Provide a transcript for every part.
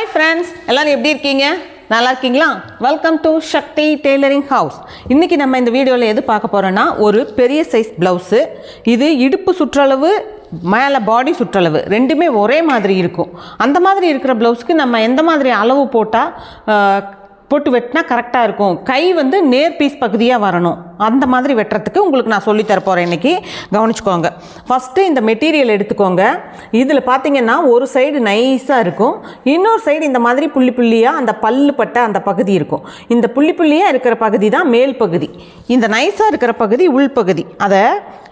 Hi friends எல்லோரும் எப்படி இருக்கீங்க? நல்லா இருக்கீங்களா? Welcome to Sakthi tailoring house இன்றைக்கி நம்ம இந்த வீடியோவில் எது பார்க்க போகிறோன்னா ஒரு பெரிய சைஸ் ப்ளவுஸு இது இடுப்பு சுற்றளவு மேலே பாடி சுற்றளவு ரெண்டுமே ஒரே மாதிரி இருக்கும். அந்த மாதிரி இருக்கிற ப்ளவுஸ்க்கு நம்ம எந்த மாதிரி அளவு போட்டால் போட்டு வெட்டினா கரெக்டாக இருக்கும்? கை வந்து நேர் பீஸ் பகுதியாக வரணும். அந்த மாதிரி வெட்டுறதுக்கு உங்களுக்கு நான் சொல்லித்தர போகிறேன் இன்றைக்கி கவனிச்சுக்கோங்க. ஃபஸ்ட்டு இந்த மெட்டீரியல் எடுத்துக்கோங்க. இதில் பார்த்தீங்கன்னா ஒரு சைடு நைஸாக இருக்கும். இன்னொரு சைடு இந்த மாதிரி புள்ளி புள்ளியாக அந்த பல்லு பட்ட அந்த பகுதி இருக்கும். இந்த புள்ளி புள்ளியாக இருக்கிற பகுதி தான் மேல் பகுதி. இந்த நைஸாக இருக்கிற பகுதி உள்பகுதி அதை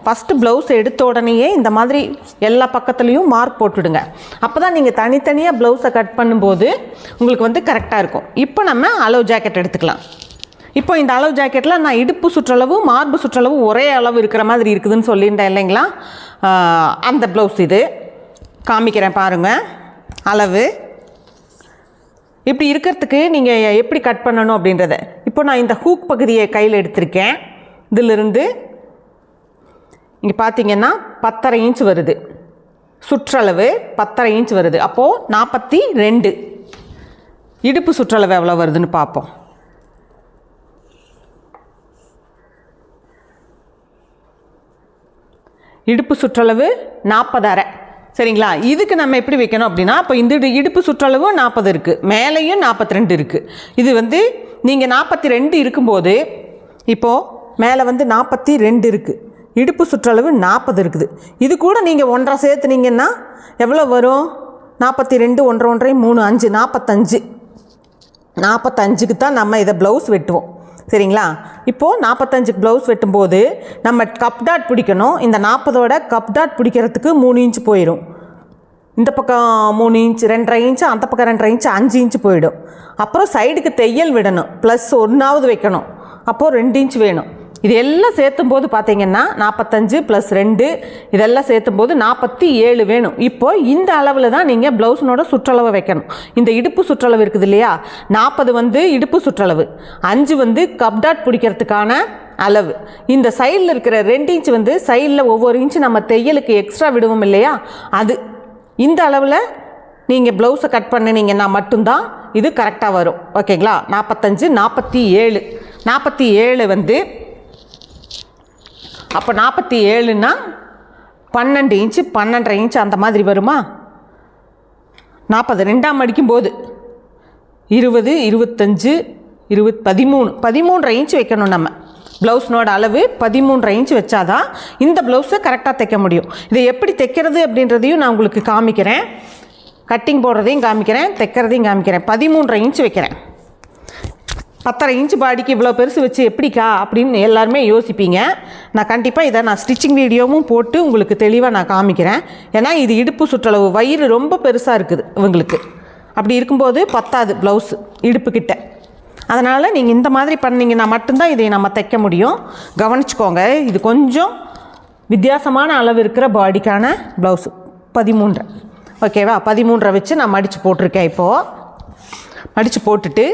ஃபஸ்ட்டு ப்ளவுஸ் எடுத்த உடனேயே இந்த மாதிரி எல்லா பக்கத்துலேயும் மார்க் போட்டுடுங்க. அப்போ தான் நீங்கள் தனித்தனியாக ப்ளவுஸை கட் பண்ணும்போது உங்களுக்கு வந்து கரெக்டாக இருக்கும். இப்போ நம்ம அலோ ஜாக்கெட் எடுத்துக்கலாம். இப்போ இந்த அளவு ஜாக்கெட்டில் நான் இடுப்பு சுற்றளவு மார்பு சுற்றளவு ஒரே அளவு இருக்கிற மாதிரி இருக்குதுன்னு சொல்லியிருந்தேன் இல்லைங்களா? அந்த ப்ளவுஸ் இது. காமிக்கிறேன் பாருங்கள் அளவு. இப்படி இருக்கிறதுக்கு நீங்கள் எப்படி கட் பண்ணணும் அப்படின்றத. இப்போ நான் இந்த ஹூக் பகுதியை கையில் எடுத்திருக்கேன். இதிலிருந்து இங்கே பார்த்தீங்கன்னா பத்தரை இன்ச் வருது. சுற்றளவு பத்தரை இன்ச் வருது. அப்போது நாற்பத்தி ரெண்டு. இடுப்பு சுற்றளவு எவ்வளோ வருதுன்னு பார்ப்போம். இடுப்பு சுற்றளவு நாற்பது அரை சரிங்களா? இதுக்கு நம்ம எப்படி வைக்கணும் அப்படின்னா இப்போ இந்த இடுப்பு சுற்றளவு நாற்பது இருக்குது மேலேயும் நாற்பத்தி ரெண்டு இருக்குது இது வந்து நீங்கள் நாற்பத்தி ரெண்டு இருக்கும்போது இப்போது மேலே வந்து நாற்பத்தி ரெண்டு இருக்குது இடுப்பு சுற்றளவு நாற்பது இருக்குது. இது கூட நீங்கள் ஒன்றரை சேர்த்துனீங்கன்னா எவ்வளோ வரும்? நாற்பத்தி ரெண்டு ஒன்றரை ஒன்றரை மூணு அஞ்சு நாற்பத்தஞ்சு நாற்பத்தஞ்சுக்கு தான் நம்ம இதை ப்ளவுஸ் வெட்டுவோம். சரிங்களா? இப்போது நாற்பத்தஞ்சுக்கு ப்ளவுஸ் வெட்டும்போது நம்ம கப் டாட் பிடிக்கணும். இந்த நாற்பதோட கப் டாட் பிடிக்கிறதுக்கு மூணு இன்ச் போயிடும் இந்த பக்கம் மூணு இன்ச் ரெண்டரை இன்ச்சு அந்த பக்கம் ரெண்டரை இன்ச்சு அஞ்சு இன்ச்சு போயிடும். அப்புறம் சைடுக்கு தையல் விடணும். ப்ளஸ் ஒன்றாவது வைக்கணும். அப்போது ரெண்டு இன்ச் வேணும். இது எல்லாம் சேர்த்தும் போது பார்த்தீங்கன்னா நாற்பத்தஞ்சு ப்ளஸ் ரெண்டு இதெல்லாம் சேர்த்தும் போது நாற்பத்தி ஏழு வேணும். இப்போது இந்த அளவில் தான் நீங்கள் ப்ளவுஸினோட சுற்றளவை வைக்கணும். இந்த இடுப்பு சுற்றளவு இருக்குது இல்லையா? நாற்பது வந்து இடுப்பு சுற்றளவு. அஞ்சு வந்து கப்டாட் பிடிக்கிறதுக்கான அளவு. இந்த சைடில் இருக்கிற ரெண்டு இன்ச் வந்து சைடில் ஒவ்வொரு இன்ச்சு நம்ம தையலுக்கு எக்ஸ்ட்ரா விடுவோம் இல்லையா? அது இந்த அளவில் நீங்கள் ப்ளவுஸை கட் பண்ணினீங்கன்னா மட்டும்தான் இது கரெக்டாக வரும். ஓகேங்களா நாற்பத்தஞ்சு நாற்பத்தி ஏழு. நாற்பத்தி ஏழு வந்து அப்போ நாற்பத்தி ஏழுன்னா பன்னெண்டு இன்ச்சு பன்னெண்டரை இன்ச்சு அந்த மாதிரி வருமா? நாற்பது ரெண்டாம் அடிக்கும் போது இருபது இருபத்தஞ்சு இருபத் பதிமூணு. பதிமூன்றரை இன்ச் வைக்கணும் நம்ம. ப்ளவுஸ்னோட அளவு பதிமூன்றரை இன்ச் வச்சாதான் இந்த ப்ளவுஸை கரெக்டாக தைக்க முடியும். இதை எப்படி தைக்கிறது அப்படின்றதையும் நான் உங்களுக்கு காமிக்கிறேன். கட்டிங் போடுறதையும் காமிக்கிறேன் தைக்கிறதையும் காமிக்கிறேன். பதிமூன்றரை இன்ச் வைக்கிறேன். பத்தரை இன்ச் பாடிக்கு இவ்வளோ பெருசு வச்சு எப்படிக்கா அப்படின்னு எல்லாருமே யோசிப்பீங்க. நான் கண்டிப்பாக இதை நான் ஸ்டிச்சிங் வீடியோவும் போட்டு உங்களுக்கு தெளிவாக நான் காமிக்கிறேன். ஏன்னா இது இடுப்பு சுற்றளவு வயிறு ரொம்ப பெருசாக இருக்குது இவங்களுக்கு. அப்படி இருக்கும்போது பத்தாது ப்ளவுஸு இடுப்புக்கிட்ட அதனால் நீங்கள் இந்த மாதிரி பண்ணிங்கன்னா மட்டும்தான் இதை நம்ம தைக்க முடியும். கவனிச்சுக்கோங்க இது கொஞ்சம் வித்தியாசமான அளவு இருக்கிற பாடிக்கான ப்ளவுஸு பதிமூன்றை. ஓகேவா பதிமூன்றை வச்சு நான் மடித்து போட்டிருக்கேன் இப்போது மடித்து போட்டுட்டு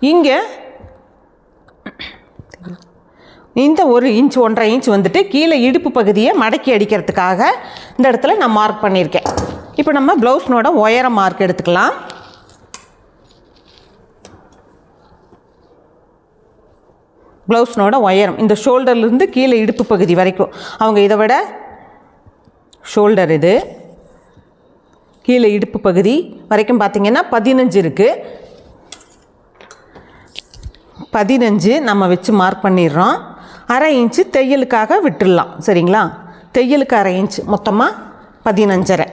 இங்கே இந்த ஒரு இன்ச் ஒன்றரை இன்ச் வந்துட்டு கீழே இடுப்பு பகுதியை மடக்கி அடிக்கிறதுக்காக இந்த இடத்துல நான் மார்க் பண்ணியிருக்கேன். இப்போ நம்ம ப்ளவுஸ்னோட உயரம் மார்க் எடுத்துக்கலாம். ப்ளவுஸ்னோட உயரம் இந்த ஷோல்டர்லேருந்து கீழே இடுப்பு பகுதி வரைக்கும். அவங்க இதை விட ஷோல்டர் இது. கீழே இடுப்பு பகுதி வரைக்கும் பார்த்தீங்கன்னா பதினஞ்சு இருக்குது பதினஞ்சு நம்ம வச்சு மார்க் பண்ணிடுறோம். அரை இன்ச்சு தையலுக்காக விட்டுடலாம். சரிங்களா? தையலுக்கு அரை இன்ச் மொத்தமாக பதினஞ்சரை.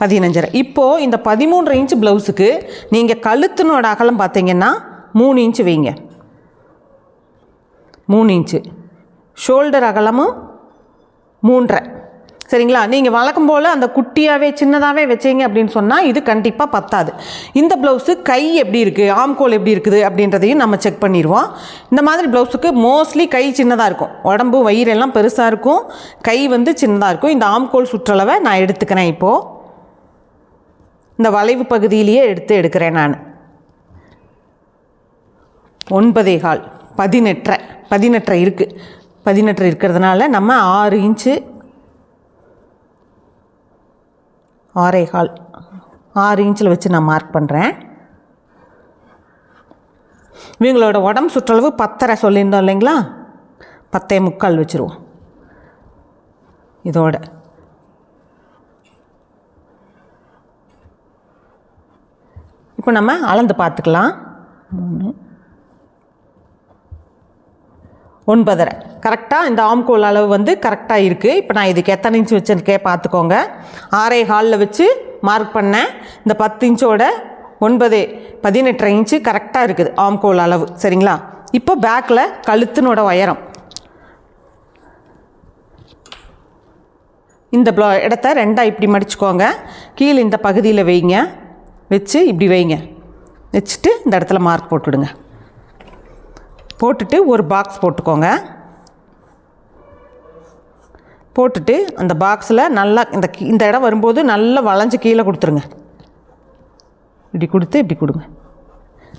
பதினஞ்சரை. இப்போது இந்த பதிமூன்று இன்ச் ப்ளவுஸுக்கு நீங்கள் கழுத்தினோட அகலம் பார்த்தீங்கன்னா மூணு இன்ச்சு வைங்க. மூணு இன்ச்சு ஷோல்டர் அகலமும் மூன்றரை. சரிங்களா? நீங்கள் வழக்கம் போல் அந்த குட்டியாகவே சின்னதாகவே வச்சீங்க அப்படின்னு சொன்னால் இது கண்டிப்பாக பத்தாது. இந்த ப்ளவுஸு கை எப்படி இருக்குது ஆம்கோல் எப்படி இருக்குது அப்படின்றதையும் நம்ம செக் பண்ணிடுவோம். இந்த மாதிரி ப்ளவுஸுக்கு மோஸ்ட்லி கை சின்னதாக இருக்கும். உடம்பு வயிறு எல்லாம் பெருசாக இருக்கும். கை வந்து சின்னதாக இருக்கும். இந்த ஆம்கோல் சுற்றளவை நான் எடுத்துக்கிறேன் இப்போது இந்த வளைவு பகுதியிலேயே எடுத்து எடுக்கிறேன் நான். ஒன்பதே கால். பதினெட்டரை. பதினெட்டரை இருக்குது பதினெட்டரை இருக்கிறதுனால நம்ம ஆறு இன்ச்சு ஆறேகால் ஆறு இன்ச்சில் வச்சு நான் மார்க் பண்ணுறேன் இவங்களோட உடம்பு சுற்றளவு பத்தரை சொல்லியிருந்தோம் இல்லைங்களா? பத்தே முக்கால் வச்சுருவோம். இதோட. இப்போ நம்ம அளந்து பார்த்துக்கலாம். மூணு ஒன்பதரை. கரெக்டாக இந்த ஆம்கோல் அளவு வந்து கரெக்டாக இருக்குது இப்போ நான் இதுக்கு எத்தனை இன்ச் வச்சுருக்கே பார்த்துக்கோங்க. ஆறே ஹாலில் வச்சு மார்க் பண்ணேன். இந்த பத்து இன்ச்சோட ஒன்பது பதினெட்டரை இன்ச்சு கரெக்டாக இருக்குது ஆம்கோல் அளவு. சரிங்களா? இப்போ பேக்கில் கழுத்தினோட உயரம். இந்த ப்ளோ இடத்த ரெண்டாக இப்படி மடிச்சுக்கோங்க. கீழே இந்த பகுதியில் வைங்க. வச்சு இப்படி வைங்க. வச்சுட்டு இந்த இடத்துல மார்க் போட்டுவிடுங்க போட்டுட்டு ஒரு பாக்ஸ் போட்டுக்கோங்க. போட்டுட்டு அந்த பாக்ஸில் நல்லா இந்த இந்த இடம் வரும்போது நல்லா வளைஞ்சு கீழே கொடுத்துருங்க. இப்படி கொடுத்து இப்படி கொடுங்க.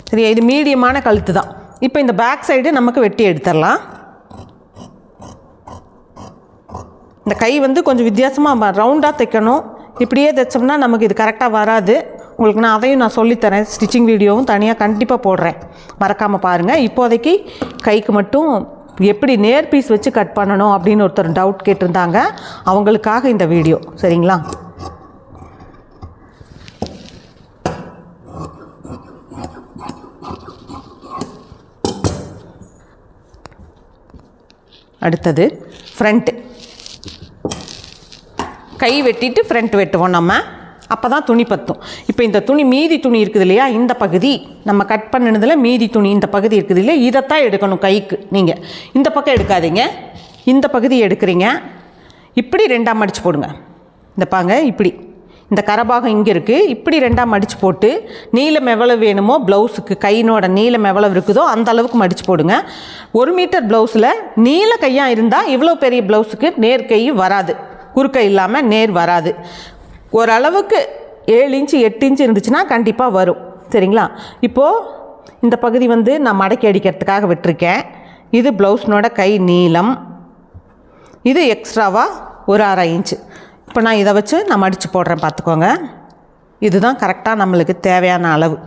சரியா? இது மீடியமான கழுத்து தான். இப்போ இந்த பேக் சைடு நமக்கு வெட்டி எடுத்துடலாம். இந்த கை வந்து கொஞ்சம் வித்தியாசமாக ரவுண்டாக தைக்கணும். இப்படியே தைச்சோம்னா நமக்கு இது கரெக்டாக வராது. உங்களுக்கு நான் அதையும் நான் சொல்லித்தரேன். ஸ்டிச்சிங் வீடியோவும் தனியாக கண்டிப்பாக போடுறேன். மறக்காமல் பாருங்கள் இப்போதைக்கு கைக்கு மட்டும் எப்படி நேர் பீஸ் வச்சு கட் பண்ணணும் அப்படின்னு ஒருத்தர் டவுட் கேட்டிருந்தாங்க. அவங்களுக்காக இந்த வீடியோ சரிங்களா? அடுத்தது ஃப்ரண்ட்டு கை வெட்டிட்டு ஃப்ரண்ட் வெட்டுவோம் நம்ம. அப்போ தான் துணி பத்தும். இப்போ இந்த துணி மீதி துணி இருக்குது இல்லையா? இந்த பகுதி நம்ம கட் பண்ணினதில் மீதி துணி இந்த பகுதி இருக்குது இல்லையா? இதைத்தான் எடுக்கணும் கைக்கு நீங்கள் இந்த பக்கம் எடுக்காதீங்க. இந்த பகுதி எடுக்கிறீங்க. இப்படி ரெண்டாக மடித்து போடுங்க. இந்த பாங்க இப்படி. இந்த கரபாகம் இங்கே இருக்குது இப்படி ரெண்டாக மடித்து போட்டு நீளம் எவ்வளவு வேணுமோ ப்ளவுஸுக்கு கையினோட நீளம் எவ்வளவு இருக்குதோ அந்த அளவுக்கு மடித்து போடுங்க. ஒரு மீட்டர் ப்ளவுஸில் நீல கையாக இருந்தால் இவ்வளோ பெரிய ப்ளவுஸுக்கு நேர் கை வராது. குறுக்க இல்லாமல் நேர் வராது. ஓரளவுக்கு ஏழு இன்ச்சு எட்டு இன்ச்சு இருந்துச்சுன்னா கண்டிப்பாக வரும். சரிங்களா? இப்போது இந்த பகுதி வந்து நான் மடக்கி அடிக்கிறதுக்காக விட்டிருக்கேன். இது ப்ளவுஸ்னோட கை நீளம். இது எக்ஸ்ட்ராவாக ஒரு அரை இன்ச்சு. இப்போ நான் இதை வச்சு நான் மடித்து போடுறேன் பார்த்துக்கோங்க. இதுதான் கரெக்டாக நம்மளுக்கு தேவையான அளவு.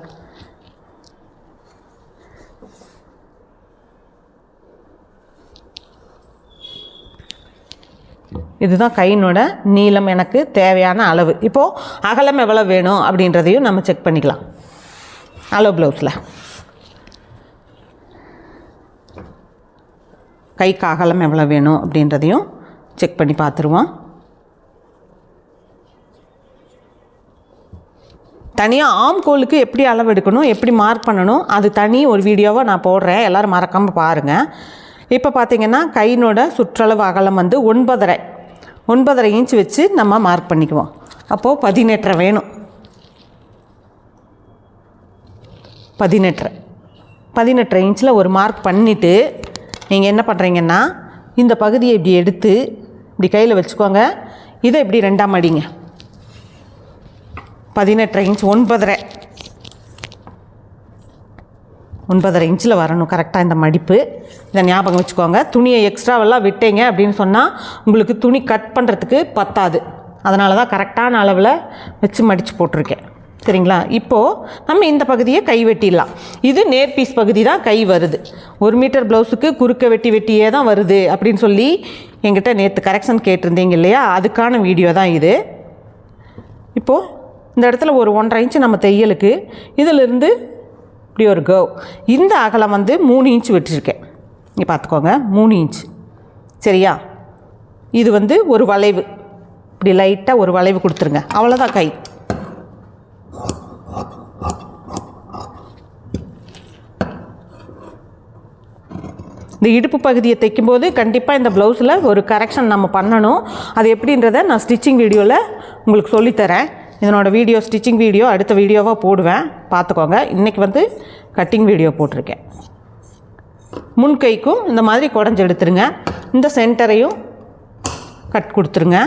இதுதான் கையினோட நீளம் எனக்கு தேவையான அளவு. இப்போது அகலம் எவ்வளோ வேணும் அப்படின்றதையும் நம்ம செக் பண்ணிக்கலாம். அளவு ப்ளவுஸில் கைக்கு அகலம் எவ்வளோ வேணும் அப்படின்றதையும் செக் பண்ணி பார்த்துருவோம். தனியாக ஆம் கோலுக்கு எப்படி அளவு எடுக்கணும் எப்படி மார்க் பண்ணணும் அது தனி ஒரு வீடியோவை நான் போடுறேன். எல்லோரும் மறக்காமல் பாருங்கள் இப்போ பார்த்தீங்கன்னா கையினோட சுற்றளவு அகலம் வந்து ஒன்பதரை. ஒன்பதரை இன்ச் வச்சு நம்ம மார்க் பண்ணிக்குவோம். அப்போது பதினெட்டரை வேணும். பதினெட்டரை. பதினெட்டரை இன்ச்சில் ஒரு மார்க் பண்ணிவிட்டு நீங்கள் என்ன பண்ணுறீங்கன்னா இந்த பகுதியை இப்படி எடுத்து இப்படி கையில் வச்சுக்கோங்க. இதை இப்படி ரெண்டாம் அடிங்க. பதினெட்டரை இன்ச் ஒன்பதரை. ஒன்பதரை இன்ச்சில் வரணும் கரெக்டாக இந்த மடிப்பு. இதை ஞாபகம் வச்சுக்கோங்க. துணியை எக்ஸ்ட்ராவெல்லாம் விட்டீங்க அப்படின்னு சொன்னால் உங்களுக்கு துணி கட் பண்ணுறதுக்கு பத்தாது. அதனால தான் கரெக்டான அளவில் வச்சு மடித்து போட்டிருக்கேன். சரிங்களா? இப்போது நம்ம இந்த பகுதியை கை வெட்டிடலாம். இது நேர் பீஸ் பகுதி தான் கை வருது. ஒரு மீட்டர் ப்ளவுஸுக்கு குறுக்க வெட்டி வெட்டியே தான் வருது அப்படின்னு சொல்லி எங்கிட்ட நேற்று கரெக்ஷன் கேட்டிருந்தீங்க இல்லையா? அதுக்கான வீடியோ தான் இது. இப்போது இந்த இடத்துல ஒரு ஒன்றரை இன்ச்சு நம்ம தையலுக்கு. இதிலிருந்து இப்படி ஒரு கேவ் இந்த அகலம் வந்து மூணு இன்ச் விட்டுருக்கேன். இங்கே பார்த்துக்கோங்க மூணு இன்ச் சரியா? இது வந்து ஒரு வளைவு. இப்படி லைட்டாக ஒரு வளைவு கொடுத்துருங்க. அவ்வளோதான் கை. இந்த இடுப்பு பகுதியை தைக்கும்போது கண்டிப்பாக இந்த ப்ளவுஸில் ஒரு கரெக்ஷன் நம்ம பண்ணணும். அது எப்படின்றத நான் ஸ்டிச்சிங் வீடியோவில் உங்களுக்கு சொல்லித்தரேன். இதனோட வீடியோ ஸ்டிச்சிங் வீடியோ அடுத்த வீடியோவாக போடுவேன். பார்த்துக்கோங்க. இன்றைக்கி வந்து கட்டிங் வீடியோ போட்டிருக்கேன். முன் கைக்கும் இந்த மாதிரி குடஞ்சி எடுத்துருங்க. இந்த சென்டரையும் கட் கொடுத்துருங்க.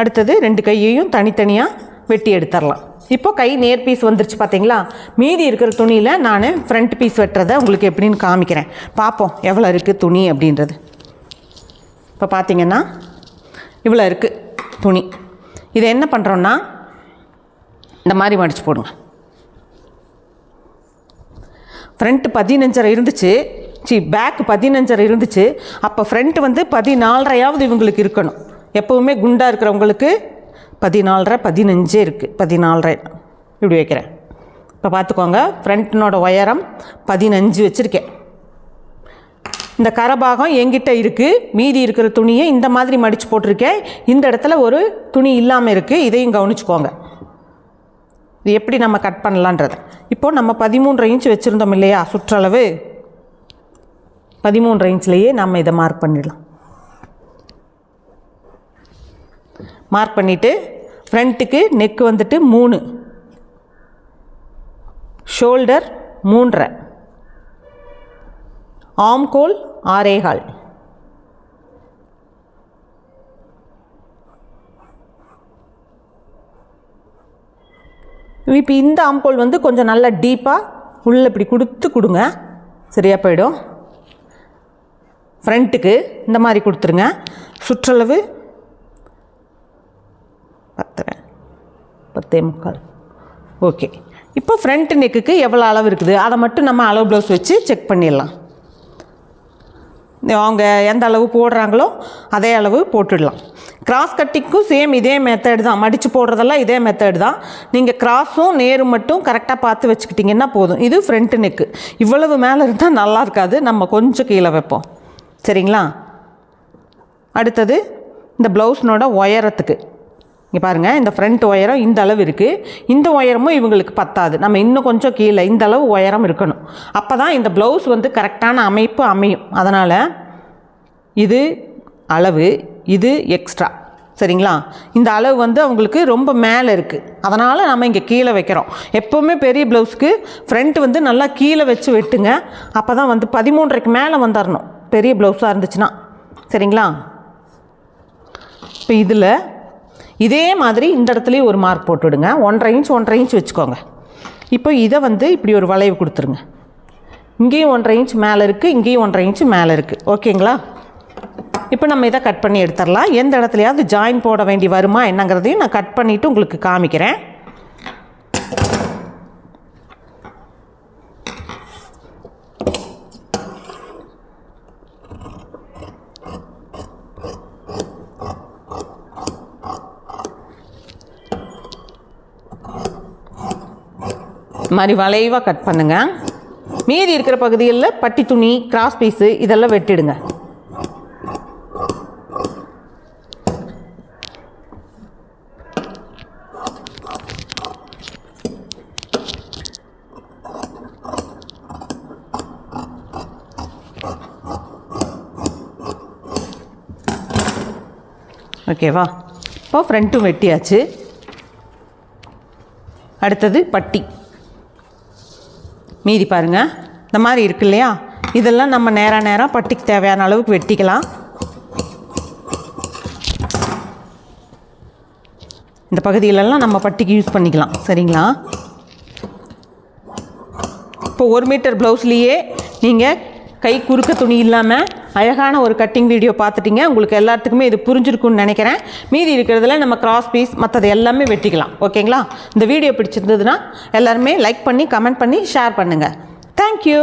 அடுத்தது ரெண்டு கையையும் தனித்தனியாக வெட்டி எடுத்துடலாம் இப்போ கை நேர் பீஸ் வந்துருச்சு பார்த்தீங்களா மீதி இருக்கிற துணியில் நான் ஃப்ரண்ட் பீஸ் வெட்டுறதை உங்களுக்கு எப்படின்னு காமிக்கிறேன். பார்ப்போம். எவ்வளோ இருக்குது துணி அப்படின்றது. இப்போ பார்த்தீங்கன்னா இவ்வளோ இருக்குது துணி. இதை என்ன பண்ணுறோன்னா இந்த மாதிரி மடித்து போடுங்க. ஃப்ரண்ட்டு பதினஞ்சரை இருந்துச்சு. சி பேக் பதினஞ்சரை இருந்துச்சு. அப்போ ஃப்ரண்ட் வந்து பதினாலரையாவது இவங்களுக்கு இருக்கணும். எப்போவுமே குண்டாக இருக்கிறவங்களுக்கு பதினாலரை பதினஞ்சே இருக்குது பதினாலரை. இப்படி வைக்கிறேன். இப்போ பார்த்துக்கோங்க ஃப்ரண்ட்டினோட உயரம் பதினஞ்சு வச்சுருக்கேன். இந்த கரபாகம் என்கிட்ட இருக்குது மீதி இருக்கிற துணியை இந்த மாதிரி மடித்து போட்டிருக்கேன். இந்த இடத்துல ஒரு துணி இல்லாமல் இருக்குது இதையும் கவனிச்சுக்கோங்க. இது எப்படி நம்ம கட் பண்ணலான்றது. இப்போ நம்ம பதிமூன்றரை இன்ச் வச்சுருந்தோம் இல்லையா? சுற்றளவு. பதிமூன்றரை இன்ச்லேயே நம்ம இதை மார்க் பண்ணிடலாம். மார்க் பண்ணிவிட்டு ஃப்ரண்ட்டுக்கு நெக் வந்துட்டு மூணு. ஷோல்டர் மூன்றரை. ஆம்கோல் ஆரேகால் இப்போ இந்த ஆம்கோல் வந்து கொஞ்சம் நல்லா டீப்பாக உள்ளே இப்படி கொடுத்து கொடுங்க. சரியாக போயிடும். ஃப்ரண்ட்டுக்கு இந்த மாதிரி கொடுத்துருங்க. சுற்றளவு பத்தரை. பத்தே முக்கால். ஓகே இப்போ ஃப்ரண்ட் நெக்குக்கு எவ்வளோ அளவு இருக்குது? அதை மட்டும் நம்ம அளவு ப்ளவுஸ் வச்சு செக் பண்ணிடலாம். அவங்க எந்த அளவு போடுறாங்களோ அதே அளவு போட்டுடலாம். கிராஸ் கட்டிங்க்கும் சேம் இதே மெத்தட் தான். மடித்து போடுறதெல்லாம் இதே மெத்தட் தான். நீங்கள் கிராஸும் நேரும் மட்டும் கரெக்டாக பார்த்து வச்சுக்கிட்டிங்கன்னா போதும். இது ஃப்ரண்ட் நெக்கு இவ்வளவு மேலே இருந்தால் நல்லா இருக்காது. நம்ம கொஞ்சம் கீழே வைப்போம். சரிங்களா? அடுத்தது இந்த ப்ளவுஸ்னோட உயரத்துக்கு. இங்கே பாருங்கள் இந்த ஃப்ரண்ட் உயரம் இந்த அளவு இருக்குது இந்த உயரமும் இவங்களுக்கு பத்தாது. நம்ம இன்னும் கொஞ்சம் கீழே இந்த அளவு உயரம் இருக்கணும். அப்போ தான் இந்த ப்ளவுஸ் வந்து கரெக்டான அமைப்பு அமையும். அதனால் இது அளவு இது எக்ஸ்ட்ரா சரிங்களா? இந்த அளவு வந்து அவங்களுக்கு ரொம்ப மேலே இருக்குது அதனால் நம்ம இங்கே கீழே வைக்கிறோம். எப்போவுமே பெரிய ப்ளவுஸ்க்கு ஃப்ரண்ட் வந்து நல்லா கீழே வச்சு வெட்டுங்க. அப்போ தான் வந்து பதிமூன்றரைக்கு மேலே வந்துடணும் பெரிய ப்ளவுஸாக இருந்துச்சுன்னா. சரிங்களா? இப்போ இதில் இதே மாதிரி இந்த இடத்துலையும் ஒரு மார்க் போட்டுவிடுங்க. ஒன்றரை இன்ச் ஒன்றரை இன்ச் வச்சுக்கோங்க. இப்போ இதை வந்து இப்படி ஒரு வளைவு கொடுத்துருங்க. இங்கேயும் ஒன்றரை இன்ச் மேலே இருக்குது இங்கேயும் ஒன்றரை இன்ச் மேலே இருக்குது ஓகேங்களா? இப்போ நம்ம இதை கட் பண்ணி எடுத்துடலாம். எந்த இடத்துலையாவது ஜாயின் போட வேண்டி வருமா என்னங்கிறதையும் நான் கட் பண்ணிவிட்டு உங்களுக்கு காமிக்கிறேன். இது மாதிரி வளைவாக கட் பண்ணுங்க. மீதி இருக்கிற பகுதிகளில் பட்டி துணி கிராஸ் பீஸு இதெல்லாம் வெட்டிடுங்க. ஓகேவா இப்போ ஃப்ரண்ட்டும் வெட்டியாச்சு. அடுத்தது பட்டி. மீதி பாருங்கள் இந்த மாதிரி இருக்கு இல்லையா? இதெல்லாம் நம்ம நேராக நேராக பட்டிக்கு தேவையான அளவுக்கு வெட்டிக்கலாம். இந்த பகுதியிலெல்லாம் நம்ம பட்டிக்கு யூஸ் பண்ணிக்கலாம். சரிங்களா? இப்போ ஒரு மீட்டர் ப்ளவுஸ்லேயே நீங்கள் கை குறுக்க துணி இல்லாமல் அழகான ஒரு கட்டிங் வீடியோ பார்த்துட்டிங்க. உங்களுக்கு எல்லாத்துக்குமே இது புரிஞ்சிருக்கும்னு நினைக்கிறேன். மீதி இருக்கிறதுல நம்ம கிராஸ் பீஸ் மற்றது எல்லாமே வெட்டிக்கலாம். ஓகேங்களா? இந்த வீடியோ பிடிச்சிருந்ததுன்னா எல்லாருமே லைக் பண்ணி கமெண்ட் பண்ணி ஷேர் பண்ணுங்கள் தேங்க்யூ